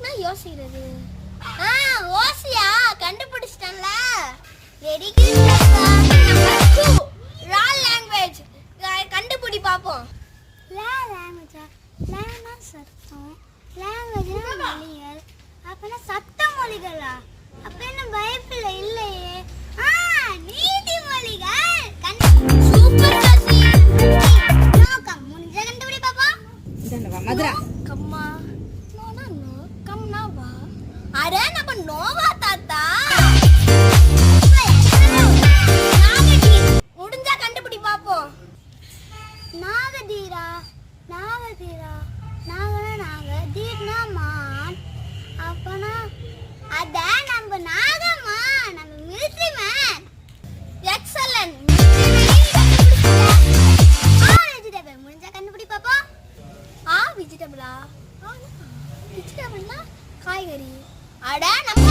எதுக்குண்ணா யோசிக்கிறது? ஆ ஓசியா? கண்டுபிடிச்சிட்டேன்ல. வெரி குட் லாங்குவேஜ் கண்டுபிடி பார்ப்போம் லா லாங்குவேஜா லானா சத்தம். லாங்குவேஜ்னா மொழிகள். அப்பனா சத்த மொழிகளா? அப்ப என்ன பயப்பில்ல இல்லையே. ஆ நீதி மொழிகள். சூப்பர் காசி நோக்கம். முடிஞ்ச கண்டுபிடி பாப்பா மதுரா? கம்மா நோனா நோ கம்னா வா. அட நம்ம நோவா தாத்தா. முடிஞ்சா கண்டுபிடி பாப்போம். நாகதீரா நாகதீரா நாகனா நாக தீர்னா வெஜிடபிள்னா காய்கறி. அட நம்ம